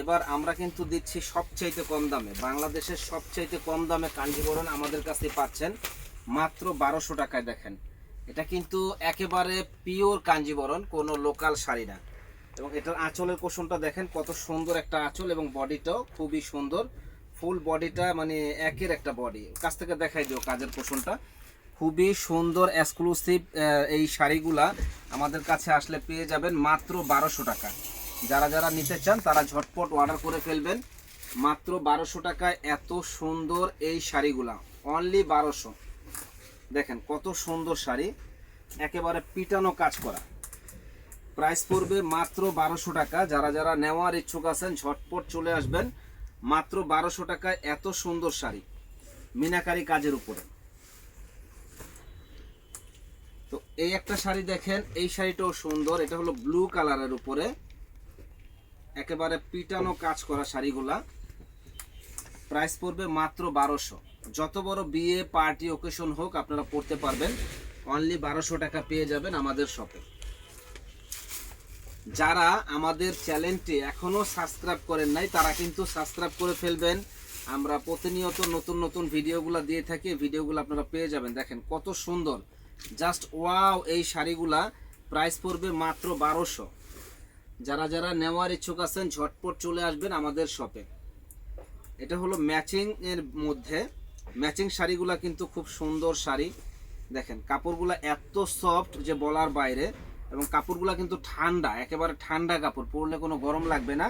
এবার আমরা কিন্তু দিচ্ছি সবচাইতে কম দামে। বাংলাদেশের সবচাইতে কম দামে কাঞ্জিবরণ আমাদের কাছে পাচ্ছেন। মাত্র বারোশো টাকায় দেখেন। এটা কিন্তু একেবারে পিওর কাঞ্জিবরণ কোনো লোকাল শাড়ি না। এবং এটার আঁচলের কোষণটা দেখেন, কত সুন্দর একটা আঁচল এবং বডিটাও খুবই সুন্দর। ফুল বডিটা মানে একের একটা বডি। কাছ থেকে দেখাই দিও কাজের কোষণটা। খুবই সুন্দর এক্সক্লুসিভ এই শাড়িগুলা আমাদের কাছে আসলে পেয়ে যাবেন মাত্র বারোশো টাকা। যারা যারা নিতে চান, তারা ঝটপট অর্ডার করে ফেলবেন। মাত্র বারোশো টাকায় এত সুন্দর এই শাড়িগুলা। অনলি বারোশো। দেখেন কত সুন্দর শাড়ি। একেবারে পিটানো কাজ করা। প্রাইস পড়বে মাত্র বারোশো টাকা। যারা যারা নেওয়ার ইচ্ছুক আছেন, ঝটপট চলে আসবেন। মাত্র বারোশো টাকায় এত সুন্দর শাড়ি। মিনাকারি কাজের উপরে। তো এই একটা শাড়ি দেখেন, এই শাড়িটাও সুন্দর। এটা হলো ব্লু কালারের উপরে। একেবারে পিটানো কাজ করা শাড়িগুলা। প্রাইস পড়বে মাত্র বারোশো। যত বড় বিয়ে পার্টি ওকেশন হোক, আপনারা পড়তে পারবেন। অনলি বারোশো টাকা পেয়ে যাবেন আমাদের শপে যারা আমাদের চ্যানেলটি এখনও সাবস্ক্রাইব করেন নাই, তারা কিন্তু সাবস্ক্রাইব করে ফেলবেন। আমরা প্রতিনিয়ত নতুন নতুন ভিডিওগুলো দিয়ে থাকি, ভিডিওগুলো আপনারা পেয়ে যাবেন। দেখেন কত সুন্দর। জাস্ট ওয়াও এই শাড়িগুলা প্রাইস পড়বে মাত্র বারোশো। যারা যারা নেওয়ার ইচ্ছুক আছেন, ঝটপট চলে আসবেন আমাদের শপে এটা হলো ম্যাচিং এর মধ্যে। ম্যাচিং শাড়িগুলা কিন্তু খুব সুন্দর শাড়ি। দেখেন, কাপড়গুলা এত সফট যে বলার বাইরে এবং কাপড়গুলা কিন্তু ঠান্ডা, একেবারে ঠান্ডা কাপড়, পরলে কোনো গরম লাগবে না।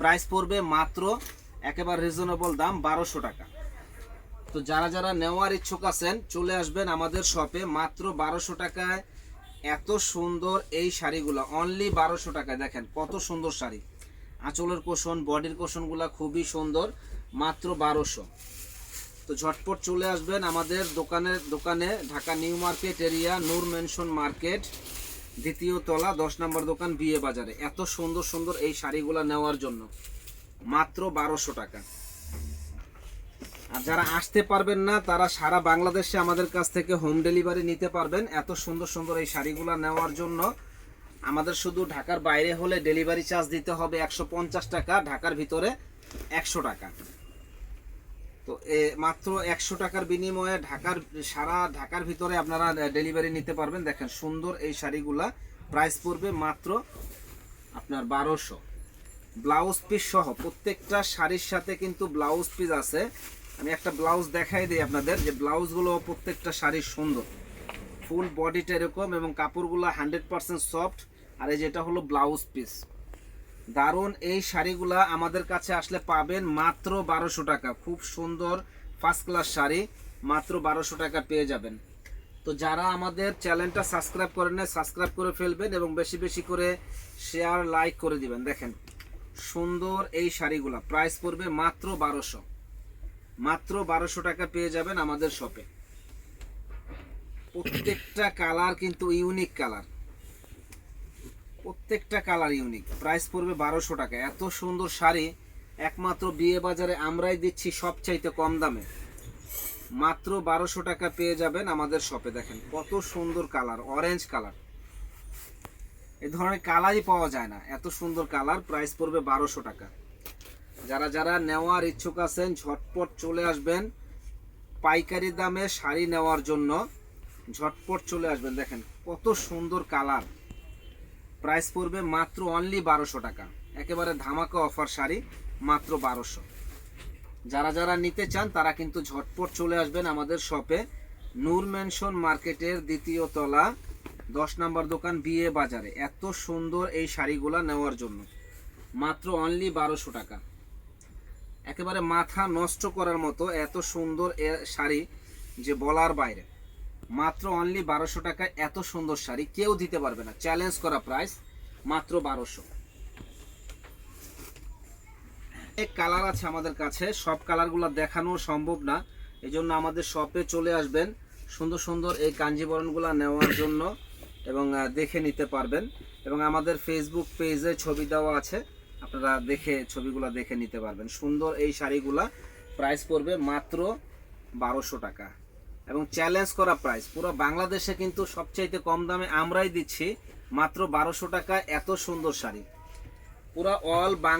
প্রাইস পড়বে মাত্র একেবারে রিজনেবল দাম বারোশো টাকা। তো যারা যারা নেওয়ার ইচ্ছুক আছেন, চলে আসবেন আমাদের শপে মাত্র বারোশো টাকায়। এত সুন্দর এই শাড়িগুলো অনলি বারোশো টাকায়। দেখেন কত সুন্দর শাড়ি। আঁচলের কোষণ বডির কোষণগুলা খুবই সুন্দর, মাত্র বারোশো। তো ঝটপট চলে আসবেন আমাদের দোকানের দোকানে, Dhaka New Market area, Noor Mansion market, দ্বিতীয় তলা, দশ নম্বর দোকান, বিয়ে বাজারে। এত সুন্দর সুন্দর এই শাড়িগুলো নেওয়ার জন্য, মাত্র বারোশো টাকা। আর যারা আসতে পারবেন না, তারা সারা বাংলাদেশে আমাদের কাছ থেকে হোম ডেলিভারি নিতে পারবেন। এত সুন্দর সুন্দর এই শাড়িগুলো নেওয়ার জন্য আমাদের শুধু ঢাকার বাইরে হলে ডেলিভারি চার্জ দিতে হবে একশো পঞ্চাশ টাকা, ঢাকার ভিতরে একশো টাকা। তো এ মাত্র একশো টাকার বিনিময়ে ঢাকার, সারা ঢাকার ভিতরে আপনারা ডেলিভারি নিতে পারবেন। দেখেন সুন্দর এই শাড়িগুলা প্রাইস পড়বে মাত্র আপনার বারোশো। ব্লাউজ পিস সহ প্রত্যেকটা শাড়ির সাথে কিন্তু ব্লাউজ পিস আছে। আমি একটা ব্লাউজ দেখাই দিই আপনাদের, যে ব্লাউজগুলো প্রত্যেকটা শাড়ির সুন্দর। ফুল বডিটা এরকম এবং কাপড়গুলো হান্ড্রেড পার্সেন্ট সফট আর এই যেটা হলো ব্লাউজ পিস দারুণ এই শাড়িগুলা আমাদের কাছে আসলে পাবেন মাত্র বারোশো টাকা। খুব সুন্দর ফার্স্ট ক্লাস শাড়ি, মাত্র বারোশো টাকা পেয়ে যাবেন। তো যারা আমাদের চ্যানেলটা সাবস্ক্রাইব করেন না সাবস্ক্রাইব করে ফেলবেন এবং বেশি বেশি করে শেয়ার লাইক করে দিবেন। দেখেন, সুন্দর এই শাড়িগুলা। প্রাইস পড়বে মাত্র বারোশো। মাত্র বারোশো টাকা পেয়ে যাবেন আমাদের শপে প্রত্যেকটা কালার কিন্তু ইউনিক কালার প্রত্যেকটা কালার ইউনিক প্রাইস পড়বে বারোশো টাকা। এত সুন্দর শাড়ি, একমাত্র বিয়ে বাজারে আমরাই দিচ্ছি সবচাইতে কম দামে। মাত্র বারোশো টাকা পেয়ে যাবেন আমাদের শপে দেখেন। কত সুন্দর কালার অরেঞ্জ কালার এ ধরনের কালারই পাওয়া যায় না। এত সুন্দর কালার প্রাইস পড়বে বারোশো টাকা। যারা যারা নেওয়ার ইচ্ছুক আছেন, ঝটপট চলে আসবেন। পাইকারি দামে শাড়ি নেওয়ার জন্য ঝটপট চলে আসবেন। দেখেন, কত সুন্দর কালার। প্রাইস পড়বে মাত্র অনলি বারোশো টাকা। একেবারে ধামাকা অফার শাড়ি, মাত্র বারোশো। যারা যারা নিতে চান, তারা কিন্তু ঝটপট চলে আসবেন আমাদের শপে। নূর মেনশন মার্কেটের দ্বিতীয় তলা, দশ নম্বর দোকান, বিয়ে বাজারে। এত সুন্দর এই শাড়িগুলা নেওয়ার জন্য। মাত্র অনলি বারোশো টাকা। একেবারে মাথা নষ্ট করার মতো এত সুন্দর এ শাড়ি যে বলার বাইরে। মাত্র অনলি বারোশো টাকায় এত সুন্দর শাড়ি, কেউ দিতে পারবে না। চ্যালেঞ্জ করা প্রাইস মাত্র বারোশো। এক কালার আছে আমাদের কাছে, সব কালারগুলো দেখানো সম্ভব না। এই জন্য আমাদের শপে চলে আসবেন। সুন্দর সুন্দর এই কাঞ্জিবরণগুলো নেওয়ার জন্য এবং দেখে নিতে পারবেন। এবং আমাদের ফেসবুক পেজে ছবি দেওয়া আছে। আপনারা দেখে, ছবিগুলো দেখে নিতে পারবেন। সুন্দর এই শাড়িগুলা প্রাইস পড়বে মাত্র বারোশো টাকা। এবং চ্যালেঞ্জ করা প্রাইস পুরো বাংলাদেশে কিন্তু সবচাইতে কম দামে আমরাই দিচ্ছি মাত্র বারোশো টাকা, এত সুন্দর শাড়ি। পুরো অল বাং